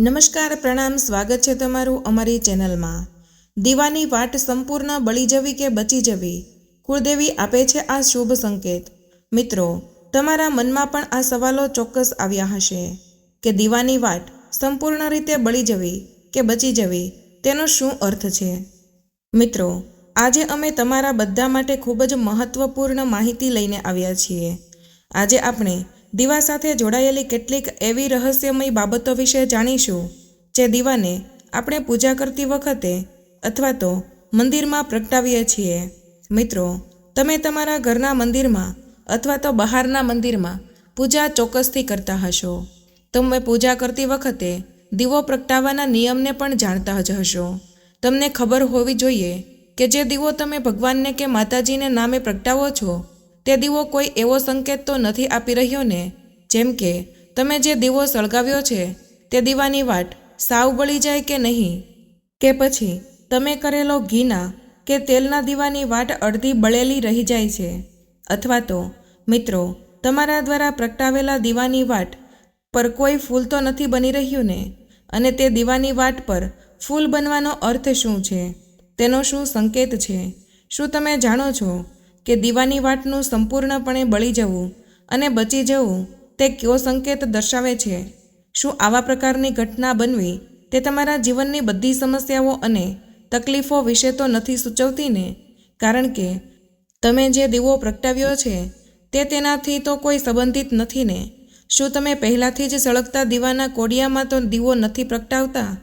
નમસ્કાર, પ્રણામ, સ્વાગત છે તમારું અમારી ચેનલમાં. દીવાની વાટ સંપૂર્ણ બળી જવી કે બચી જવી? કુળદેવી આપે છે આ શુભ સંકેત. મિત્રો, તમારા મનમાં પણ આ સવાલો ચોક્કસ આવ્યા હશે કે દીવાની વાટ સંપૂર્ણ રીતે બળી જવી કે બચી જવી, તેનો શું અર્થ છે? મિત્રો, આજે અમે તમારા બધા માટે ખૂબ જ મહત્વપૂર્ણ માહિતી લઈને આવ્યા છીએ. આજે આપણે દીવા સાથે જોડાયેલી કેટલીક એવી રહસ્યમય બાબતો વિશે જાણીશું, જે દીવાને આપણે પૂજા કરતી વખતે અથવા તો મંદિરમાં પ્રગટાવીએ છીએ. મિત્રો, તમે તમારા ઘરના મંદિરમાં અથવા તો બહારના મંદિરમાં પૂજા ચોક્કસથી કરતા હશો. તમે પૂજા કરતી વખતે દીવો પ્રગટાવવાના નિયમને પણ જાણતા જ હશો. તમને ખબર હોવી જોઈએ કે જે દીવો તમે ભગવાનને કે માતાજીને નામે પ્રગટાવો છો તે દીવો કોઈ એવો સંકેત તો નથી આપી રહ્યો ને? જેમ કે, તમે જે દીવો સળગાવ્યો છે, તે દીવાની વાટ સાવ બળી જાય કે નહીં? કે પછી, તમે કરેલો ઘીના કે તેલના દીવાની વાટ અડધી બળેલી રહી જાય છે? અથવા તો, મિત્રો, તમારા દ્વારા પ્રગટાવેલા દીવાની વાટ પર કોઈ ફૂલ તો નથી બની રહ્યું ને? અને તે દીવાની વાટ પર ફૂલ બનવાનો અર્થ શું છે? તેનો શું સંકેત છે? શું તમે જાણો છો કે દીવાની વાટનું સંપૂર્ણપણે બળી જવું અને બચી જવું તે કયો સંકેત દર્શાવે છે? શું આવા પ્રકારની ઘટના બનવી તે તમારા જીવનની બધી સમસ્યાઓ અને તકલીફો વિશે તો નથી સૂચવતી ને? કારણ કે તમે જે દીવો પ્રગટાવ્યો છે તે તેનાથી તો કોઈ સંબંધિત નથી ને? શું તમે પહેલાંથી જ સળગતા દીવાના કોડિયામાં તો દીવો નથી પ્રગટાવતા?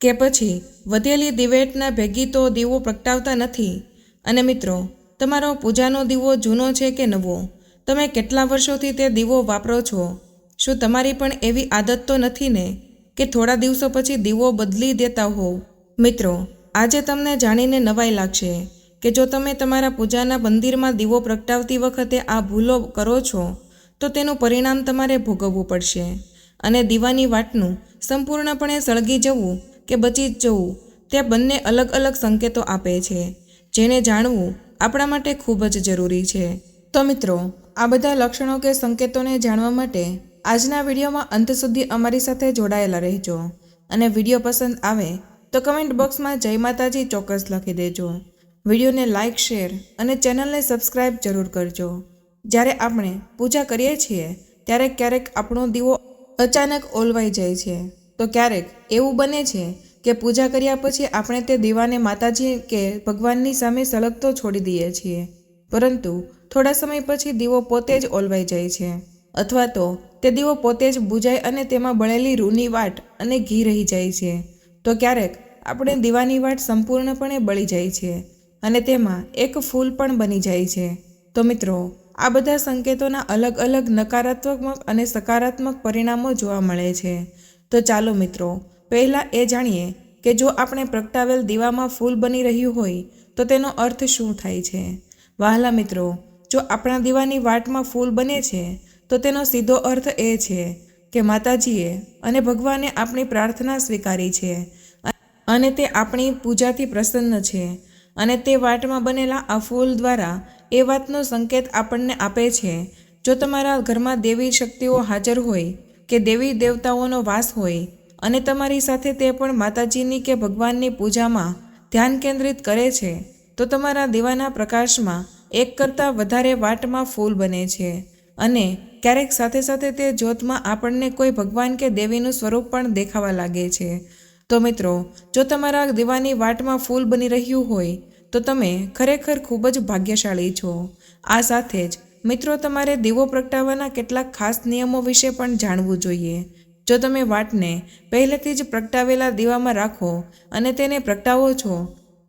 કે પછી વધેલી દિવેટના ભેગી તો દીવો પ્રગટાવતા નથી? અને મિત્રો તમારો પૂજાનો દીવો જૂનો છે કે નવો? તમે કેટલા વર્ષોથી તે દીવો વાપરો છો? શું તમારી પણ એવી આદત તો નથી ને, કે થોડા દિવસો પછી દીવો બદલી દેતા હોવ? મિત્રો, આજે તમને જાણીને નવાઈ લાગશે, કે જો તમે તમારા પૂજાના મંદિરમાં દીવો પ્રગટાવતી વખતે આ ભૂલો કરો છો, તો તેનું પરિણામ તમારે ભોગવવું પડશે. અને દીવાની વાટનું સંપૂર્ણપણે સળગી જવું કે બચી જવું, તે બંને અલગ અલગ સંકેતો આપે છે. જેને જાણવું આપણા માટે ખૂબ જ જરૂરી છે. તો મિત્રો, આ બધા લક્ષણો કે સંકેતોને જાણવા માટે આજના વિડીયોમાં અંત સુધી અમારી સાથે જોડાયેલા રહેજો. અને વીડિયો પસંદ આવે તો કમેન્ટ બોક્સમાં જય માતાજી ચોક્કસ લખી દેજો. વિડીયોને લાઇક શેર અને ચેનલને સબસ્ક્રાઇબ જરૂર કરજો. જ્યારે આપણે પૂજા કરીએ છીએ, ત્યારે ક્યારેક આપણો દીવો અચાનક ઓલવાઈ જાય છે. તો ક્યારેક એવું બને છે કે પૂજા કર્યા પછી આપણે તે દીવાને માતાજી કે ભગવાનની સામે સળગતો છોડી દઈએ છીએ. પરંતુ થોડા સમય પછી દીવો પોતે જ ઓલવાઈ જાય છે. અથવા તો તે દીવો પોતે જ બુજાય અને તેમાં બળેલી રૂની વાટ અને ઘી રહી જાય છે. તો ક્યારેક આપણે દીવાની વાટ સંપૂર્ણપણે બળી જાય છે અને તેમાં એક ફૂલ પણ બની જાય છે. તો મિત્રો, આ બધા સંકેતોના અલગ અલગ નકારાત્મક અને સકારાત્મક પરિણામો જોવા મળે છે. તો ચાલો મિત્રો પહેલાં એ જાણીએ કે જો આપણે પ્રગટાવેલ દીવામાં ફૂલ બની રહ્યું હોય, તો તેનો અર્થ શું થાય છે? વહાલા મિત્રો, જો આપણા દીવાની વાટમાં ફૂલ બને છે, તો તેનો સીધો અર્થ એ છે કે માતાજીએ અને ભગવાને આપણી પ્રાર્થના સ્વીકારી છે અને તે આપણી પૂજાથી પ્રસન્ન છે અને તે વાટમાં બનેલા આ ફૂલ દ્વારા એ વાતનો સંકેત આપણને આપે છે. જો તમારા ઘરમાં દેવી શક્તિઓ હાજર હોય કે દેવી દેવતાઓનો વાસ હોય અને તમારી સાથે તે પણ માતાજીની કે ભગવાનની પૂજામાં ધ્યાન કેન્દ્રિત કરે છે, તો તમારા દીવાના પ્રકાશમાં એક કરતાં વધારે વાટમાં ફૂલ બને છે. અને ક્યારેક સાથે સાથે તે જ્યોતમાં આપણને કોઈ ભગવાન કે દેવીનું સ્વરૂપ પણ દેખાવા લાગે છે. તો મિત્રો, જો તમારા દીવાની વાટમાં ફૂલ બની રહ્યું હોય, તો તમે ખરેખર ખૂબ જ ભાગ્યશાળી છો. આ સાથે જ મિત્રો, તમારે દીવો પ્રગટાવવાના કેટલાક ખાસ નિયમો વિશે પણ જાણવું જોઈએ. જો તમે વાટને પહેલેથી જ પ્રગટાવેલા દીવામાં રાખો અને તેને પ્રગટાવો છો,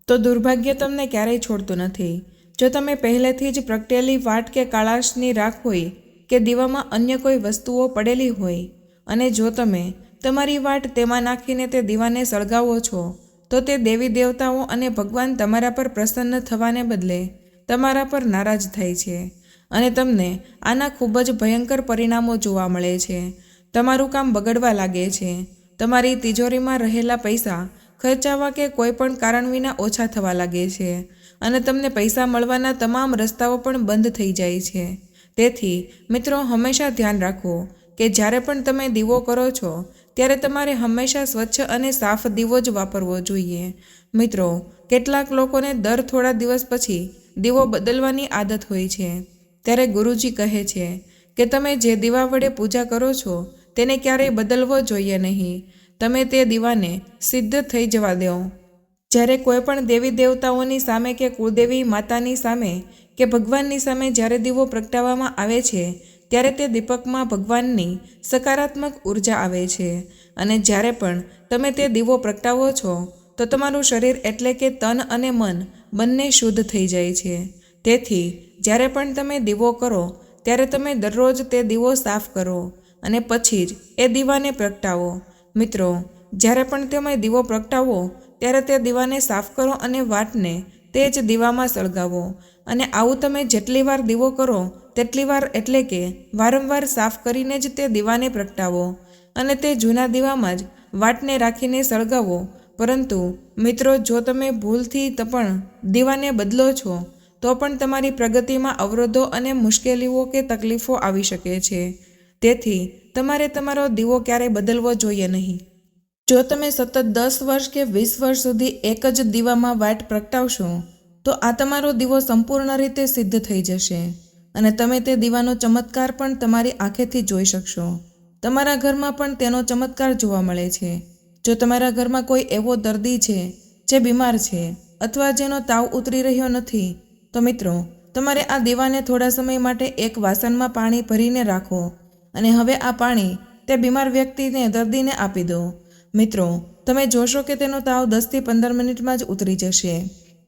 તો દુર્ભાગ્ય તમને ક્યારેય છોડતું નથી. જો તમે પહેલેથી જ પ્રગટેલી વાટ કે કાળાશની રાખ હોય કે દીવામાં અન્ય કોઈ વસ્તુઓ પડેલી હોય, અને જો તમે તમારી વાટ તેમાં નાખીને તે દીવાને સળગાવો છો, તો તે દેવી દેવતાઓ અને ભગવાન તમારા પર પ્રસન્ન થવાને બદલે તમારા પર નારાજ થાય છે, અને તમને આના ખૂબ જ ભયંકર પરિણામો જોવા મળે છે. તમારું કામ બગડવા લાગે છે. તમારી તિજોરીમાં રહેલા પૈસા ખર્ચાવા કે કોઈ પણ કારણ વિના ઓછા થવા લાગે છે અને તમને પૈસા મળવાના તમામ રસ્તાઓ પણ બંધ થઈ જાય છે. તેથી, મિત્રો, હંમેશા ધ્યાન રાખો કે જ્યારે પણ તમે દીવો કરો છો, ત્યારે તમારે હંમેશા સ્વચ્છ અને સાફ દીવો જ વાપરવો જોઈએ. મિત્રો, કેટલાક લોકોને દર થોડા દિવસ પછી દીવો બદલવાની આદત હોય છે. ત્યારે ગુરુજી કહે છે કે તમે જે દીવા વડે પૂજા કરો છો તેને ક્યારેય બદલવો જોઈએ નહીં. તમે તે દીવાને સિદ્ધ થઈ જવા દો. જ્યારે કોઈ પણ દેવી દેવતાઓની સામે કે કુળદેવી માતાની સામે કે ભગવાનની સામે જ્યારે દીવો પ્રગટાવવામાં આવે છે, ત્યારે તે દીપકમાં ભગવાનની સકારાત્મક ઊર્જા આવે છે. અને જ્યારે પણ તમે તે દીવો પ્રગટાવો છો, તો તમારું શરીર એટલે કે તન અને મન બંને શુદ્ધ થઈ જાય છે. તેથી જ્યારે પણ તમે દીવો કરો, ત્યારે તમે દરરોજ તે દીવો સાફ કરો. અને પછી જ એ દીવાને પ્રગટાવો. મિત્રો, જ્યારે પણ તમે દીવો પ્રગટાવો, ત્યારે તે દીવાને સાફ કરો અને વાટને તે જ દીવામાં સળગાવો. અને આવું તમે જેટલી વાર દીવો કરો, તેટલી વાર એટલે કે વારંવાર સાફ કરીને જ તે દીવાને પ્રગટાવો. અને તે જૂના દીવામાં જ વાટને રાખીને સળગાવો. પરંતુ, મિત્રો, જો તમે ભૂલથી પણ દીવાને બદલો છો, તો પણ તમારી પ્રગતિમાં અવરોધો અને મુશ્કેલીઓ કે તકલીફો આવી શકે છે. તેથી તમારે તમારો દીવો ક્યારેય બદલવો જોઈએ નહીં. જો તમે સતત દસ વર્ષ કે વીસ વર્ષ સુધી એક જ દીવામાં વાટ પ્રગટાવશો, તો આ તમારો દીવો સંપૂર્ણ રીતે સિદ્ધ થઈ જશે અને તમે તે દીવાનો ચમત્કાર પણ તમારી આંખેથી જોઈ શકશો. તમારા ઘરમાં પણ તેનો ચમત્કાર જોવા મળે છે. જો તમારા ઘરમાં કોઈ એવો દર્દી છે, જે બીમાર છે અથવા જેનો તાવ ઉતરી રહ્યો નથી, તો મિત્રો, તમારે આ દીવાને થોડા સમય માટે એક વાસણમાં પાણી ભરીને રાખો અને હવે આ પાણી તે બીમાર વ્યક્તિને દર્દીને આપી દો. મિત્રો, તમે જોશો કે તેનો તાવ દસથી પંદર મિનિટમાં જ ઉતરી જશે.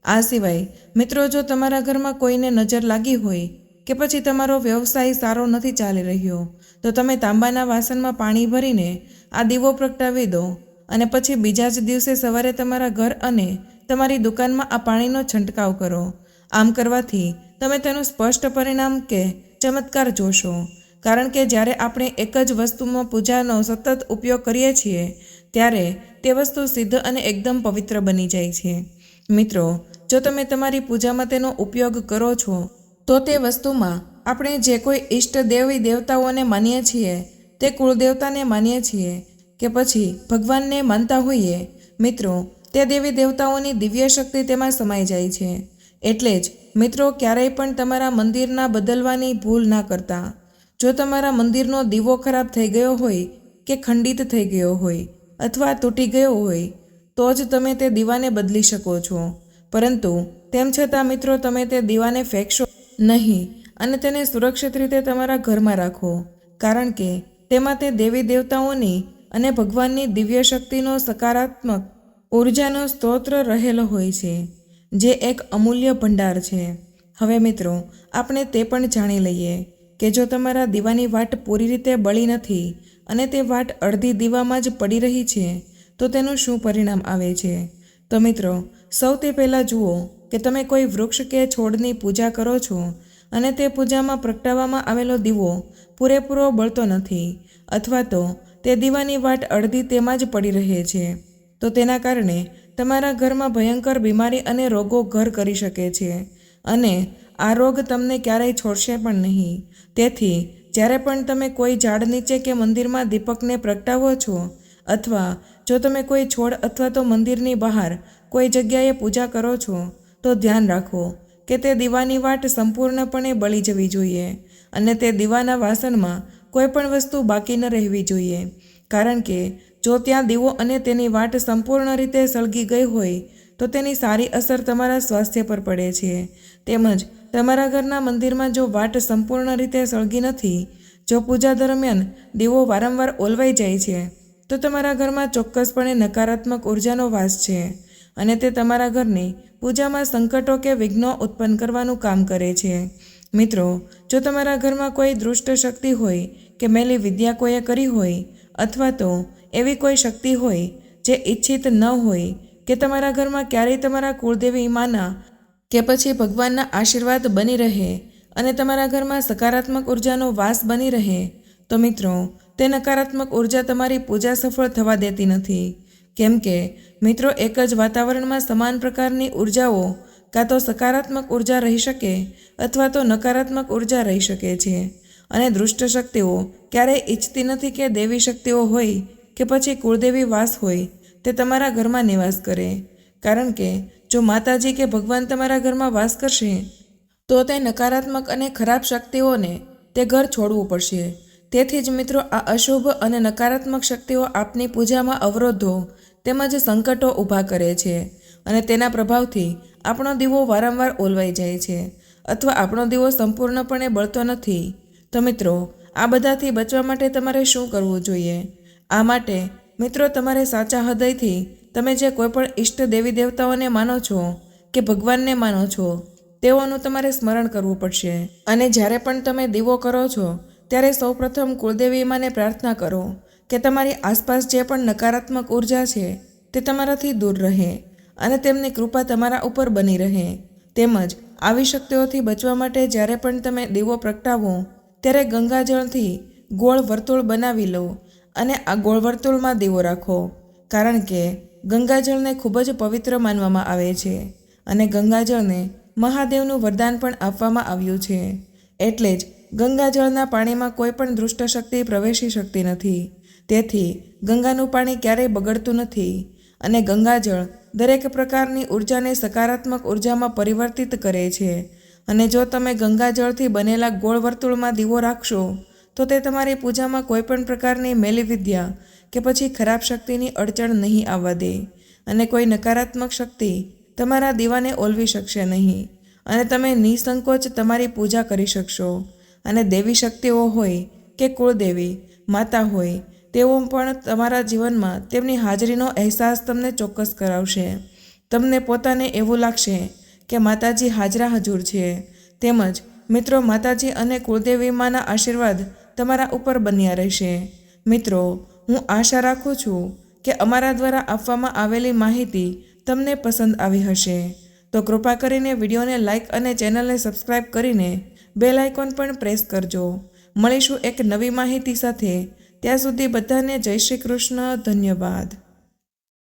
આ સિવાય, મિત્રો, જો તમારા ઘરમાં કોઈને નજર લાગી હોય કે પછી તમારો વ્યવસાય સારો નથી ચાલી રહ્યો, તો તમે તાંબાના વાસણમાં પાણી ભરીને આ દીવો પ્રગટાવી દો અને પછી બીજા જ દિવસે સવારે તમારા ઘર અને તમારી દુકાનમાં આ પાણીનો છંટકાવ કરો. આમ કરવાથી તમે તેનું સ્પષ્ટ પરિણામ કે ચમત્કાર જોશો. કારણ કે જ્યારે આપણે એક જ વસ્તુમાં પૂજાનો સતત ઉપયોગ કરીએ છીએ, ત્યારે તે વસ્તુ સિદ્ધ અને એકદમ પવિત્ર બની જાય છે. મિત્રો, જો તમે તમારી પૂજામાં તેનો ઉપયોગ કરો છો, તો તે વસ્તુમાં આપણે જે કોઈ ઈષ્ટ દેવી દેવતાઓને માનીએ છીએ, તે કુળદેવતાને માનીએ છીએ કે પછી ભગવાનને માનતા હોઈએ, મિત્રો, તે દેવી દેવતાઓની દિવ્ય શક્તિ તેમાં સમાઈ જાય છે. એટલે જ મિત્રો, ક્યારેય પણ તમારા મંદિરના બદલવાની ભૂલ ના કરતા. જો તમારા મંદિરનો દીવો ખરાબ થઈ ગયો હોય કે ખંડિત થઈ ગયો હોય અથવા તૂટી ગયો હોય, તો જ તમે તે દીવાને બદલી શકો છો. પરંતુ તેમ છતાં મિત્રો, તમે તે દીવાને ફેંકશો નહીં અને તેને સુરક્ષિત રીતે તમારા ઘરમાં રાખો. કારણ કે તેમાં તે દેવી દેવતાઓની અને ભગવાનની દિવ્ય શક્તિનો સકારાત્મક ઉર્જાનો સ્ત્રોત રહેલો હોય છે, જે એક અમૂલ્ય ભંડાર છે. હવે મિત્રો, આપણે તે પણ જાણી લઈએ. કે જો તમારા દીવાની વાટ પૂરી રીતે બળી નથી અને તે વાટ અડધી દીવામાં જ પડી રહી છે, તો તેનું શું પરિણામ આવે છે? તો મિત્રો, સૌથી પહેલાં જુઓ કે તમે કોઈ વૃક્ષ કે છોડની પૂજા કરો છો અને તે પૂજામાં પ્રગટાવવામાં આવેલો દીવો પૂરેપૂરો બળતો નથી અથવા તો તે દીવાની વાટ અડધી તેમાં જ પડી રહે છે, તો તેના કારણે તમારા ઘરમાં ભયંકર બીમારી અને રોગો ઘર કરી શકે છે અને આ રોગ તમને ક્યારેય છોડશે પણ નહીં. તેથી, જ્યારે પણ તમે કોઈ ઝાડ નીચે કે મંદિરમાં દીપકને પ્રગટાવો છો, અથવા જો તમે કોઈ છોડ અથવા તો મંદિરની બહાર કોઈ જગ્યાએ પૂજા કરો છો, તો ધ્યાન રાખો કે તે દીવાની વાટ સંપૂર્ણપણે બળી જવી જોઈએ અને તે દીવાના વાસણમાં કોઈ પણ વસ્તુ બાકી ન રહેવી જોઈએ. કારણ કે, જો ત્યાં દીવો અને તેની વાટ સંપૂર્ણ રીતે સળગી ગઈ હોય, તો તેની સારી અસર તમારા સ્વાસ્થ્ય પર પડે છે. તેમજ તમારા ઘરના મંદિરમાં જો વાટ સંપૂર્ણ રીતે સળગી નથી, જો પૂજા દરમિયાન દીવો વારંવાર ઓલવાઈ જાય છે, તો તમારા ઘરમાં ચોક્કસપણે નકારાત્મક ઉર્જાનો વાસ છે અને તે તમારા ઘરની પૂજામાં સંકટો કે વિઘ્નો ઉત્પન્ન કરવાનું કામ કરે છે. મિત્રો, જો તમારા ઘરમાં કોઈ દૃષ્ટ શક્તિ હોય કે મેલી વિદ્યા કોઈએ કરી હોય અથવા તો એવી કોઈ શક્તિ હોય જે ઈચ્છિત ન હોય કે તમારા ઘરમાં ક્યારેય તમારા કુળદેવી, માના કે પછી ભગવાનના આશીર્વાદ બની રહે અને તમારા ઘરમાં સકારાત્મક ઉર્જાનો વાસ બની રહે, તો મિત્રો, તે નકારાત્મક ઊર્જા તમારી પૂજા સફળ થવા દેતી નથી. કેમ કે, મિત્રો, એક જ વાતાવરણમાં સમાન પ્રકારની ઉર્જાઓ કાં તો સકારાત્મક ઊર્જા રહી શકે અથવા તો નકારાત્મક ઊર્જા રહી શકે છે. અને દુષ્ટ શક્તિઓ ક્યારેય ઈચ્છતી નથી કે દેવી શક્તિઓ હોય કે પછી કુળદેવી વાસ હોય, તે તમારા ઘરમાં નિવાસ કરે. કારણ કે જો માતાજી કે ભગવાન તમારા ઘરમાં વાસ કરશે, તો તે નકારાત્મક અને ખરાબ શક્તિઓને તે ઘર છોડવું પડશે. તેથી જ મિત્રો, આ અશુભ અને નકારાત્મક શક્તિઓ આપની પૂજામાં અવરોધો તેમજ સંકટો ઊભા કરે છે અને તેના પ્રભાવથી આપણો દીવો વારંવાર ઓલવાઈ જાય છે. અથવા આપણો દીવો સંપૂર્ણપણે બળતો નથી. તો મિત્રો, આ બધાથી બચવા માટે તમારે શું કરવું જોઈએ? આ માટે મિત્રો, તમારે સાચા હૃદયથી તમે જે કોઈપણ ઈષ્ટ દેવી દેવતાઓને માનો છો કે ભગવાનને માનો છો, તેઓનું તમારે સ્મરણ કરવું પડશે. અને જ્યારે પણ તમે દીવો કરો છો, ત્યારે સૌપ્રથમ કુળદેવી માને પ્રાર્થના કરો કે તમારી આસપાસ જે પણ નકારાત્મક ઊર્જા છે, તે તમારાથી દૂર રહે અને તેમની કૃપા તમારા ઉપર બની રહે. તેમજ આવી શક્તિઓથી બચવા માટે જ્યારે પણ તમે દીવો પ્રગટાવો, ત્યારે ગંગાજળથી ગોળ વર્તુળ બનાવી લો અને આ ગોળ વર્તુળમાં દીવો રાખો. કારણ કે ગંગાજળને ખૂબ જ પવિત્ર માનવામાં આવે છે અને ગંગાજળને મહાદેવનું વરદાન પણ આપવામાં આવ્યું છે. એટલે જ ગંગાજળના પાણીમાં કોઈ પણ દુષ્ટ શક્તિ પ્રવેશી શકતી નથી. તેથી ગંગાનું પાણી ક્યારેય બગડતું નથી અને ગંગાજળ દરેક પ્રકારની ઉર્જાને સકારાત્મક ઉર્જામાં પરિવર્તિત કરે છે. અને જો તમે ગંગાજળથી બનેલા ગોળ વર્તુળમાં દીવો રાખશો, તો તે તમારી પૂજામાં કોઈપણ પ્રકારની મેલી વિદ્યા કે પછી ખરાબ શક્તિની અડચણ નહીં આવવા દે અને કોઈ નકારાત્મક શક્તિ તમારા દીવાને ઓલવી શકશે નહીં. અને તમે નિસંકોચ તમારી પૂજા કરી શકશો. અને દેવી શક્તિઓ હોય કે કુળદેવી, માતા હોય, તેઓ પણ તમારા જીવનમાં તેમની હાજરીનો અહેસાસ તમને ચોક્કસ કરાવશે. તમને પોતાને એવું લાગશે કે માતાજી હાજરા હજુર છે. તેમજ મિત્રો માતાજી અને કુળદેવીમાંના આશીર્વાદ તમારા ઉપર બન્યા રહેશે. મિત્રો હું આશા રાખું છું કે અમારા દ્વારા આપવામાં આવેલી માહિતી તમને પસંદ આવી હશે. તો કૃપા કરીને વિડીયોને લાઇક અને ચેનલને સબસ્ક્રાઇબ કરીને બેલ આઇકોન પણ પ્રેસ કરજો. મળીશું એક નવી માહિતી સાથે. ત્યાં સુધી બધાને જય શ્રી કૃષ્ણ. ધન્યવાદ.